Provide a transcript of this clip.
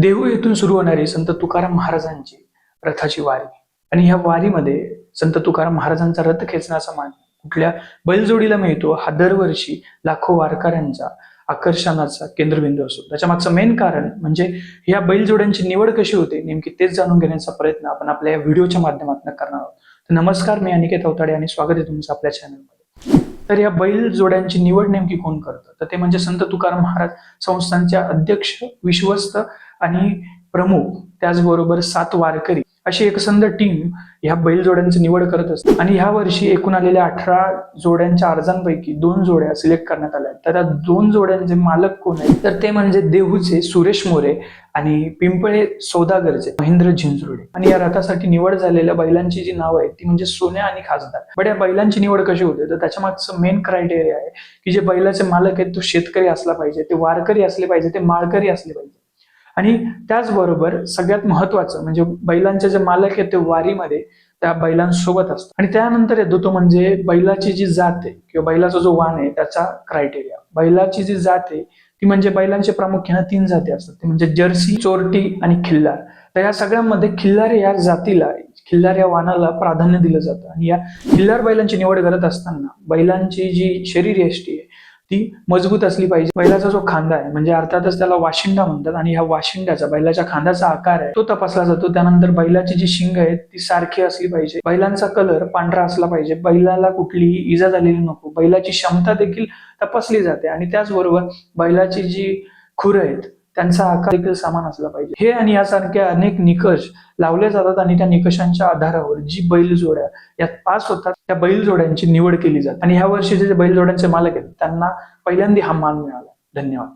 देहू येथून सुरू होणारी संत तुकाराम महाराजांची रथाची वारी. आणि ह्या वारीमध्ये संत तुकाराम महाराजांचा रथ खेचण्याचा मान कुठल्या बैलजोडीला मिळतो हा दरवर्षी लाखो वारकऱ्यांचा आकर्षणाचा केंद्रबिंदू असतो. त्याच्या मागचं मेन कारण म्हणजे या बैलजोड्यांची निवड कशी होते नेमकी तेच जाणून घेण्याचा प्रयत्न आपण आपल्या या व्हिडिओच्या माध्यमातून करणार आहोत. तर नमस्कार मी अनिकेत अवताडे आणि स्वागत आहे तुमचं आपल्या चॅनलमध्ये तर या बैल जोड्यांची निवड नेमकी कोण करतं? तर ते म्हणजे संत तुकाराम महाराज संस्थांचे अध्यक्ष विश्वस्त आणि प्रमुख त्याचबरोबर सात वारकरी. अशी एकसंध टीम ह्या बैल जोड्यांची निवड करत असते. आणि ह्या वर्षी एकूण आलेल्या अठरा जोड्यांच्या अर्जांपैकी दोन जोड्या सिलेक्ट करण्यात आल्या आहेत. तर त्या दोन जोड्यांचे मालक कोण आहेत? तर ते म्हणजे देहूचे सुरेश मोरे आणि पिंपळे सौदागरचे महेंद्र झिंझुर्डे आणि या रथासाठी निवड झालेल्या बैलांची जी नावं आहेत ती म्हणजे सोन्या आणि खासदार. बट या बैलांची निवड कशी होते? तर त्याच्या मागचं मेन क्रायटेरिया आहे की जे बैलाचे मालक आहेत तो शेतकरी असला पाहिजे ते वारकरी असले पाहिजे ते माळकरी असले पाहिजे. आणि त्याचबरोबर सगळ्यात महत्वाचं म्हणजे बैलांचे जे मालक आहेत ते वारीमध्ये त्या बैलांसोबत असतात. आणि त्यानंतर येतो तो म्हणजे बैलाची जी जात आहे किंवा बैलाचा जो वाण आहे त्याचा क्रायटेरिया बैलाची जी जात आहे ती म्हणजे बैलांचे प्रामुख्याने तीन जाती असतात. ती म्हणजे जर्सी चोरटी आणि खिल्लार. तर या सगळ्यांमध्ये खिल्लार या जातीला खिल्लार या वाणाला प्राधान्य दिलं जातं. आणि या खिल्लार बैलांची निवड करत असताना बैलांची जी शरीर यष्टी ती मजबूत असली पाहिजे. बैलाचा जो खांदा आहे म्हणजे अर्थातच त्याला वाशिंडा म्हणतात आणि ह्या वाशिंड्याचा बैलाच्या खांद्याचा आकार आहे तो तपासला जातो. त्यानंतर बैलाची जी शिंग आहेत ती सारखी असली पाहिजे. बैलांचा कलर पांढरा असला पाहिजे. बैलाला कुठलीही इजा झालेली नको. बैलाची क्षमता देखील तपासली जाते आणि त्याचबरोबर बैलाची जी खुरं आहेत त्यांचा आकार देखील समान असला पाहिजे. हे आणि यासारखे अनेक निकष लावले जातात आणि त्या निकषांच्या आधारावर जी बैलजोड्या यात पास होतात त्या बैलजोड्यांची निवड केली जाते. आणि ह्या वर्षीचे जे बैलजोड्यांचे मालक आहेत त्यांना पहिल्यांदा हा मान मिळाला. धन्यवाद.